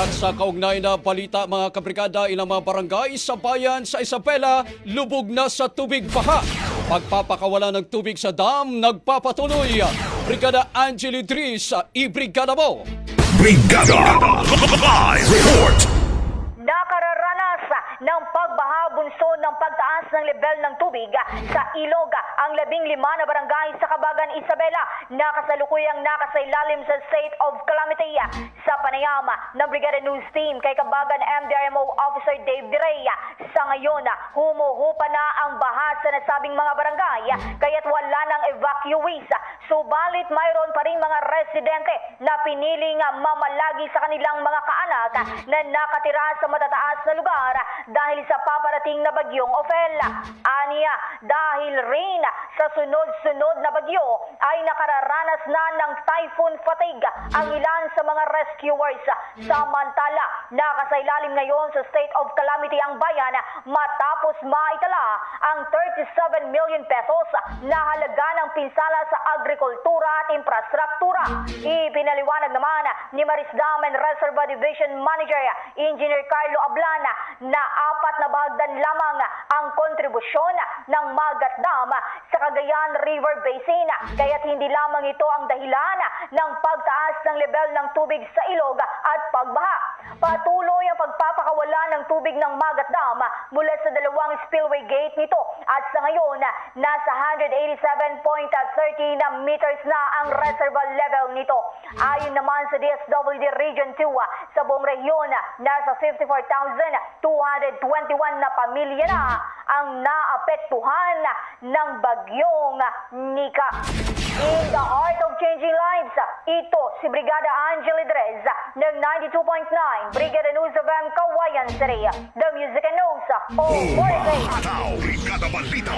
At sa kaugnay na balita mga kabrigada, ilang mga barangay sa bayan sa Isabela lubog na sa tubig baha. Pagpapakawala ng tubig sa dam nagpapatuloy. Brigada Angeli Dris sa Ibrigada mo. Brigada Live Report Nakararanas ng pagbaha bunso ng pagtaas ng level ng tubig sa ilog ang labing lima na barangay Kabagan Isabela na kasalukuyang nakasailalim sa state of calamity sa panayam ng Brigada News Team kay Kabagan MDRMO Officer Dave Direya. Sa ngayon, humuhupa na ang baha sa nasabing mga barangay kaya't wala ng evacuees. Subalit mayroon pa rin mga residente na piniling mamalagi sa kanilang mga kaanak na nakatira sa matataas na lugar dahil sa paparating na bagyong Ophelia. Aniya, dahil rin sa sunod-sunod na bagyo ay nakararanas na ng typhoon fatigue ang ilan sa mga rescuers. Samantala, nakasailalim ngayon sa state of calamity ang bayan matapos maitala ang 37 million pesos na halaga ng pinsala sa agrikultura at infrastruktura. Ipinaliwanag naman ni Maris Dam and Reservoir Division Manager Engineer Carlo Ablana na apat na bahagdan lamang ang kontribusyon ng Magat Dam sa Cagayan River Basin. Kaya't hindi lamang ito ang dahilan ng pagtaas ng level ng tubig sa ilog at pagbaha. Patuloy ang pagpapakawala ng tubig ng Magat Dam mula sa dalawang spillway gate nito at sa ngayon nasa 187.13 na meters na ang reservoir level nito. Ayon naman sa DSWD Region 2 sa buong rehiyon nasa 54,221 na pamilya na ang naapektuhan ng bagyong Nika. In the heart of changing si Brigada Angela Drez ng 92.9 Brigada News of M. Kawayan City. The Music and News. Oh, Umahataw Brigada Balita